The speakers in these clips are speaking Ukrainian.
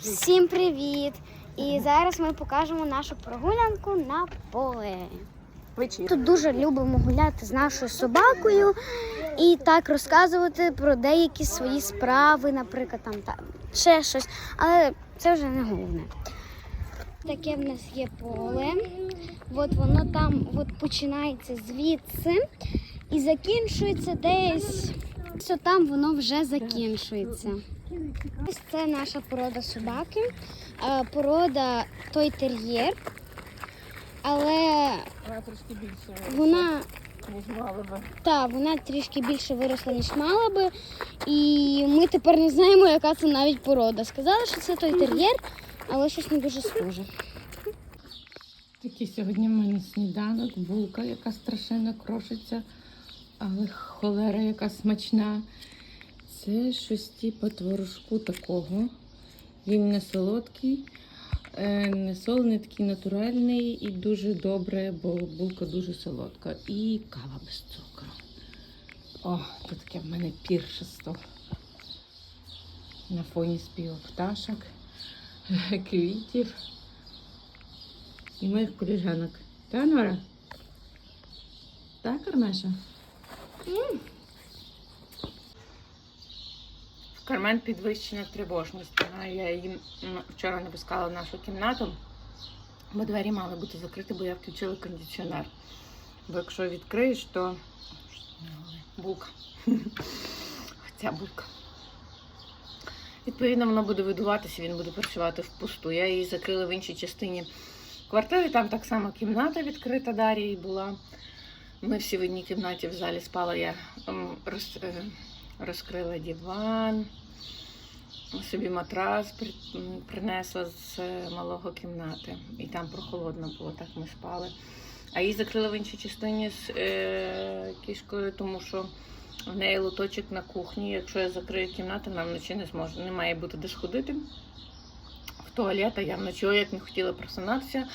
Всім привіт! І зараз ми покажемо нашу прогулянку на поле. Тут дуже любимо гуляти з нашою собакою і так розказувати про деякі свої справи, наприклад, там, там ще щось. Але це вже не головне. Таке в нас є поле. От воно там от починається звідси і закінчується десь. Ось там воно вже закінчується. Ось це наша порода собаки. Порода той тер'єр. Але Вона трошки більше, вона, ніж мала би. та, вона трішки більше виросла, ніж мала би. І ми тепер не знаємо, яка це навіть порода. Сказали, що це той тер'єр, але щось не дуже схоже. Такий сьогодні в мене сніданок, булка, яка страшенно крошиться, але холера, яка смачна. Це щось типу творожку такого. Він не солодкий, е, не солений, такий натуральний і дуже добре, бо булка дуже солодка. І кава без цукру. О, це таке в мене піршество. На фоні співу пташок, квітів і моїх коліжанок. Та, Нора? Так, Армеша? В Кармен підвищена тривожність. Я їм м, вчора не пускала в нашу кімнату, бо двері мали бути закриті, бо я включила кондиціонер. Бо якщо відкриєш, то булка. Хоча булка. Відповідно, воно буде видуватися, він буде працювати впусту. Я її закрила в іншій частині квартири. Там так само кімната відкрита Дарії була. Ми всі в одній кімнаті в залі спали. Я ем, роз, е, розкрила диван, собі матрас принесла з малого кімнати. І там прохолодно було, так ми спали. А її закрила в іншій частині з е, кішкою, тому що в неї лоточок на кухні. Якщо я закрию кімнату, нам вночі не зможе, не має бути де сходити в туалет, а я вночі як не хотіла просинатися.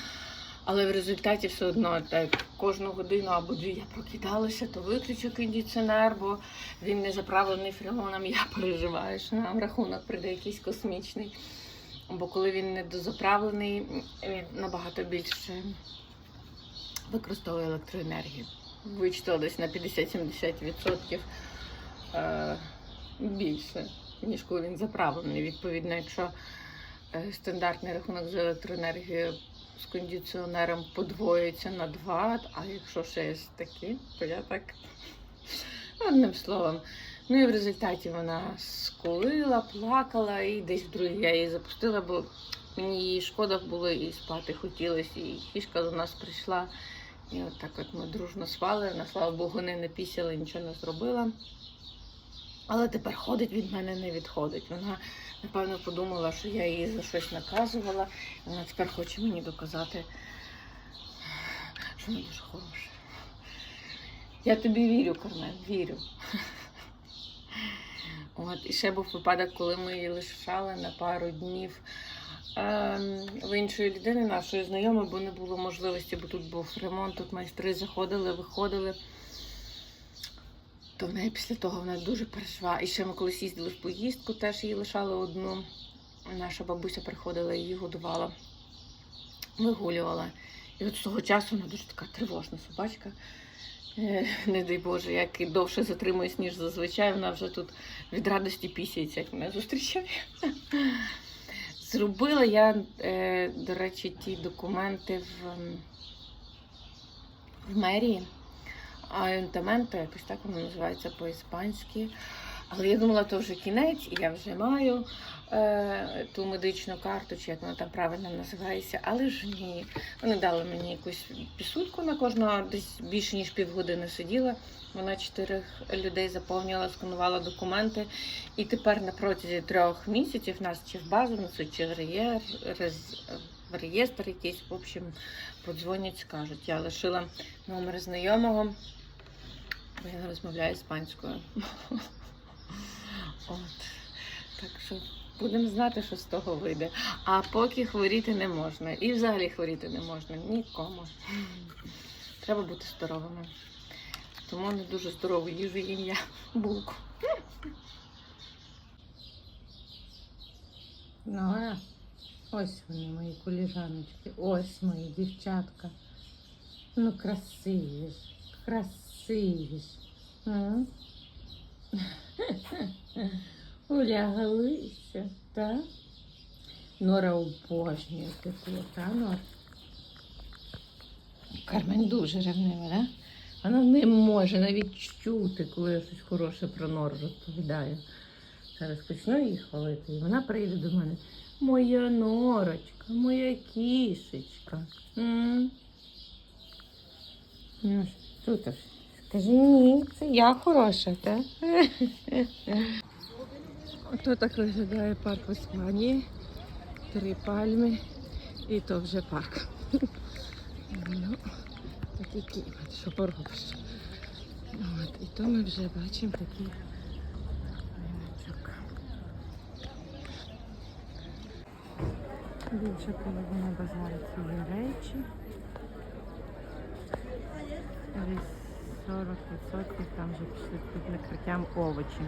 Але в результаті все одно так кожну годину або дві я прокидалася, то виключу кондиціонер, бо він не заправлений фреоном, я переживаю, що нам рахунок прийде якийсь космічний. Бо коли він не дозаправлений, він набагато більше використовує електроенергію. Вичитала десь на 50-70% е, більше, ніж коли він заправлений. Відповідно, якщо е, стандартний рахунок за електроенергію з кондиціонером подвоїться на 2, а якщо ще є такі, то я так одним словом. Ну і в результаті вона скулила, плакала і десь другий я її запустила, бо мені її шкода було і спати хотілося, і кішка до нас прийшла. І от так от ми дружно спали. На слава Богу, не напісяла, нічого не зробила. Але тепер ходить від мене, не відходить. Вона, напевно, подумала, що я її за щось наказувала. Вона тепер хоче мені доказати, що вона дуже хороша. Я тобі вірю, Кармен, вірю. От, і ще був випадок, коли ми її лишали на пару днів ем, в іншої людини, нашої знайомої, бо не було можливості, бо тут був ремонт, тут майстри заходили, виходили. То в неї після того вона дуже переживала. І ще ми колись їздили в поїздку, теж її лишали одну. Наша бабуся приходила, її годувала, вигулювала. І от з того часу вона дуже така тривожна собачка. Е, Не дай Боже, як і довше затримуюсь, ніж зазвичай, вона вже тут від радості пісяється, як мене зустрічає. Зробила я, е, до речі, ті документи в, в мерії. Аюнтаменто, якось так воно називається по-іспанськи. Але я думала, то вже кінець, і я вже маю е, ту медичну карту, чи як вона там правильно називається. Але ж ні. Вони дали мені якусь пісульку на кожного, десь більше ніж півгодини сиділа. Вона чотирьох людей заповнювала, сканувала документи. І тепер на протязі трьох місяців нас чи в базу несуть, чи в реєр, в реєстр якийсь, в общем, подзвонять, скажуть. Я лишила номер знайомого, бо я розмовляю іспанською. От. Так що будемо знати, що з того вийде. А поки хворіти не можна. І взагалі хворіти не можна нікому. Треба бути здоровими. Тому не дуже здорову їжу їм я булку. Нора. Ось вони, мої коліжаночки. Ось мої дівчатка. Ну, красиві ж, красиві ж. Улягалися, так? Нора обожнює тепло, та Нора? Кармен дуже ревнива, да? Вона не може навіть чути, коли я щось хороше про Нору розповідаю. Зараз почну її хвалити, і вона прийде до мене. Моя норочка, моя кішечка. М? Ну, ж, Тут аж. Скажи ні, це я хороша, так? Ото так виглядає парк в Іспанії. Три пальми і то вже парк. Ну, такий клімат, що поробиш. От, і то ми вже бачимо такий риночок. Більше половина базару це є речі. Десь 40% там вже пішли під накриттям овочі.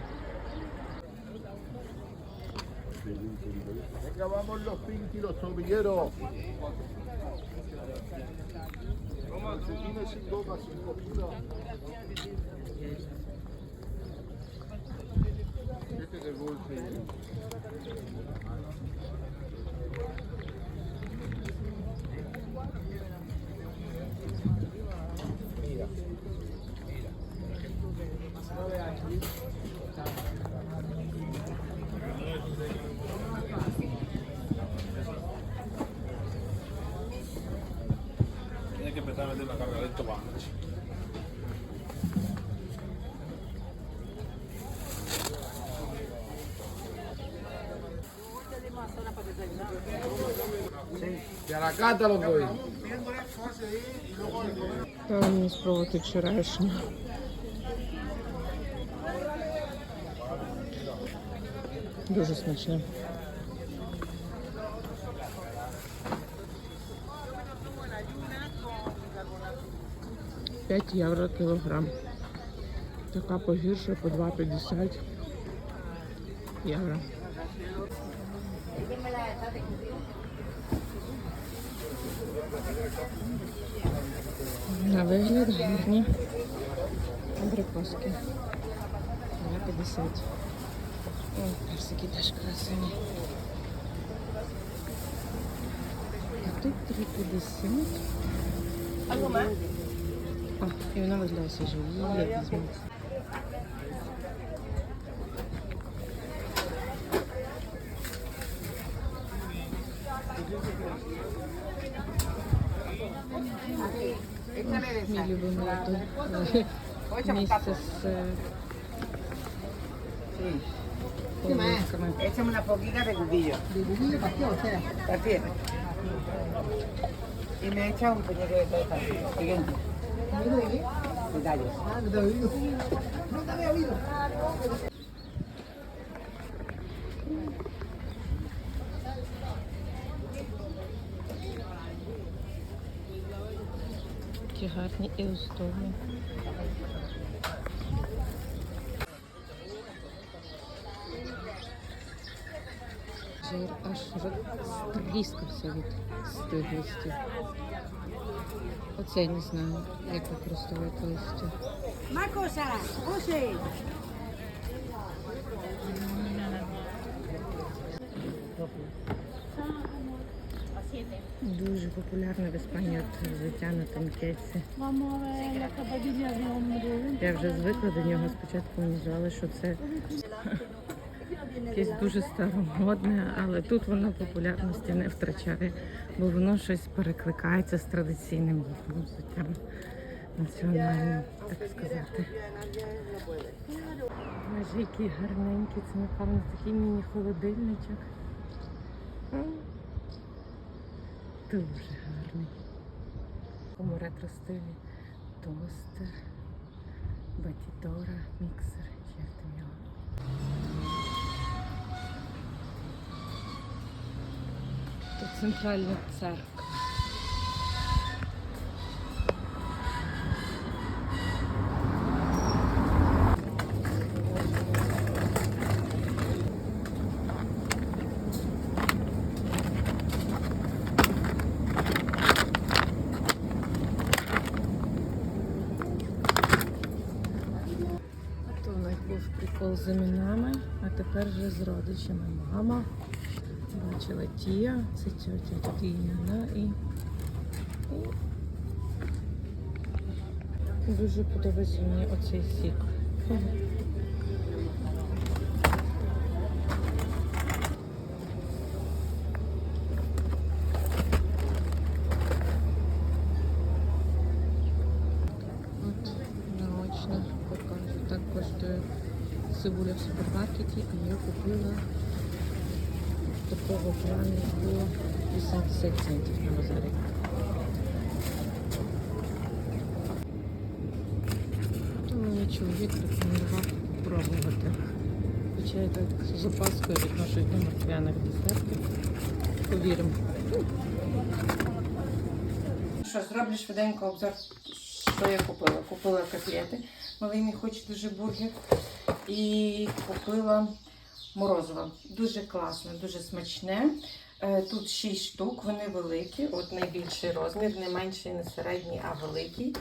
Tienes que empezar a meter una carga de esto baja. Y a la cata lo doy. Треба мені спробувати вчорашню. Дуже смачне. 5 євро кілограм. Така погірша по 2,50 євро. На вигляд гарні абрикоски. 2,50. О, персики теж красиві. А тут 3,50. О, і вона виглядає свіжо. Її я візьму. Мій любимий тут місце з е, полуничками. Échame una poquita de cubillo. ¿De cubillo para qué? O sea, para fiesta. Y me echa un puñado de todo pequeño. Detalles. Ah, no te había oído. No te había oído. Такі гарні і оздобні. Жир аж стріскався від стиглості. Оце я не знаю, як використовувати листя. Más cosas. Дуже популярне в Іспанії от взуття на танкетці. Я вже звикла до нього. Спочатку мені що це якесь дуже старомодне, але тут воно популярності не втрачає, бо воно щось перекликається з традиційним взуттям національним, так сказати. Боже, який гарненький, це напевно такий міні-холодильничок. Дуже гарний. В такому ретро-стилі тостер, батідора, міксер, Тут центральна церква. Прикол з іменами, а тепер вже з родичами. Мама, Бачила Тія, це тетя Тіна і. і Дуже подобається мені оцей сік. От наочно покажу. Так коштує цибуля в супермаркеті, а я купила такого плану було 80 центів на базарі. То мені чоловік рекомендував пробувати. Хоча я так з опаскою відношусь до морквяних десертів. Повіримо. Що, зроблю швиденько обзор, що я купила. Купила котлети. Малий мій хоче дуже бургер. І купила морозиво. Дуже класно, дуже смачне. Е, Тут 6 штук, вони великі. От найбільший розмір, не менший, не середній, а великий.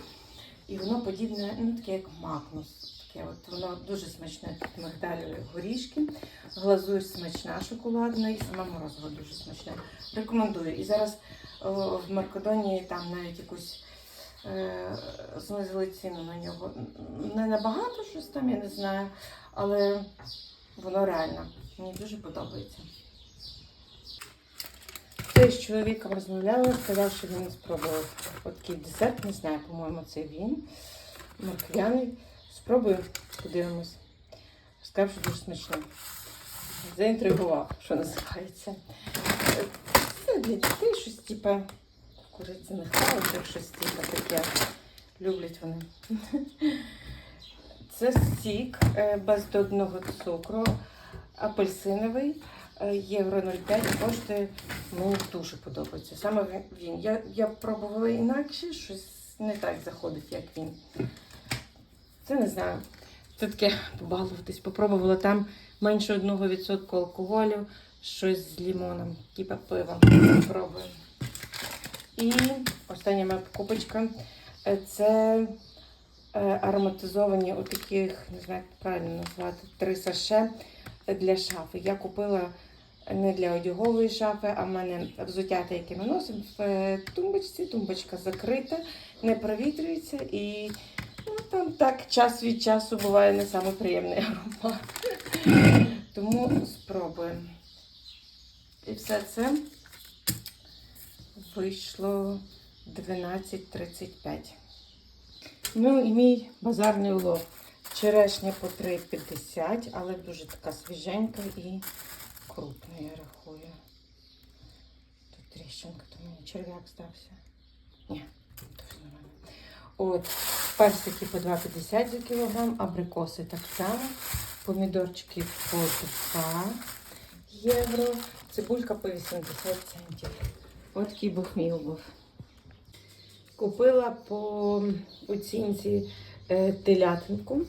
І воно подібне, ну таке як макнус. Таке от воно дуже смачне. Тут мигдалеві горішки, глазурь смачна шоколадна і саме морозиво дуже смачне. Рекомендую. І зараз о, в Маркодонії там навіть якусь е, знизили ціну на нього. Не набагато щось там, я не знаю, але воно реально. Мені дуже подобається. Ти з чоловіком розмовляла, сказав, що він спробував такий десерт, не знаю, по-моєму, це він. Морквяний. Спробую, подивимось. Сказав, що дуже смачно. Заінтригував, що називається. Це для дітей щось типу курицяних паличок, щось типу таке. Люблять вони. Це сік е, бездодного цукру, апельсиновий, е, євро 0,5 коштує, мені дуже подобається. Саме він-. Я, я пробувала інакше, щось не так заходить, як він. Це не знаю. Це таке побалуватись. Попробувала там менше 1% алкоголю, щось з лімоном, типа пива. Пробую. І остання моя покупочка е, це ароматизовані отаких, не знаю, як правильно назвати, три саше для шафи. Я купила не для одягової шафи, а в мене взуття, те, яке ми носимо в е, тумбочці. Тумбочка закрита, не провітрюється і ну, там так час від часу буває не самий приємний аромат. Тому спробуємо. І все це вийшло 12.35. Ну і мій базарний улов. Черешня по 3,50, але дуже така свіженька і крупна, я рахую. Тут тріщинка, то мені черв'як стався. Ні, дуже нормально. От, персики по 2,50 за кілограм, абрикоси так само, помідорчики по 2 євро, цибулька по 80 центів. От такий був мій улов. Купила по оцінці е, телятинку.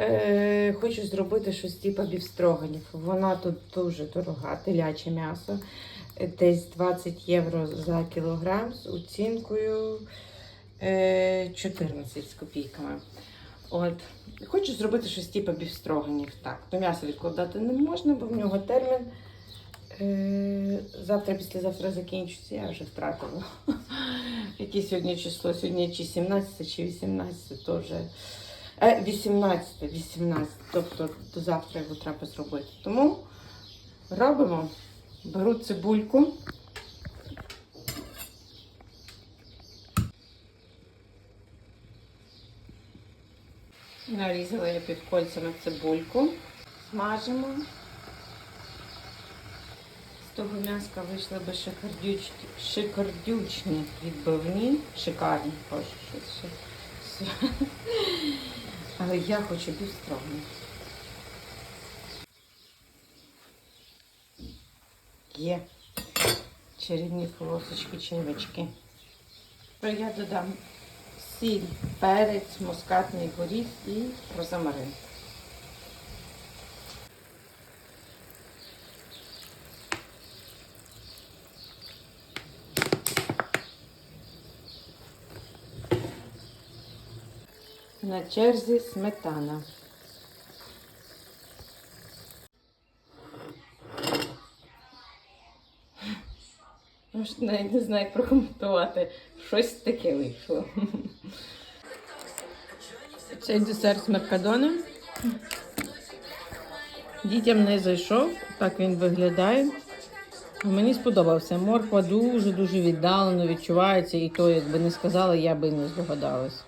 Е, хочу зробити щось типу бівстроганів. Вона тут дуже дорога, теляче м'ясо. Е, Десь 20 євро за кілограм з оцінкою е, 14 з копійками. От. Хочу зробити щось типу бівстроганів. Так, до м'яса відкладати не можна, бо в нього термін. Е, завтра, післязавтра закінчиться, я вже втратила. Яке сьогодні число? Сьогодні чи 17, чи 18, то вже. Е, 18, 18. Тобто до завтра його треба зробити. Тому робимо. Беру цибульку. Нарізала я під кольцями цибульку. Смажимо. Того м'яска вийшли би шикардючні, шикардючні відбивні. Шикарні, боже, щось все. Але я хочу бівстрогані. Є чарівні полосочки, червячки. Я додам сіль, перець, мускатний горіх і розамарин. На черзі сметана. Може, Навіть не знаю, як прокоментувати. Щось таке вийшло. Цей десерт з Меркадона. Дітям не зайшов, так він виглядає. Мені сподобався. Морква дуже-дуже віддалено відчувається, і то, якби не сказала, я би не здогадалась.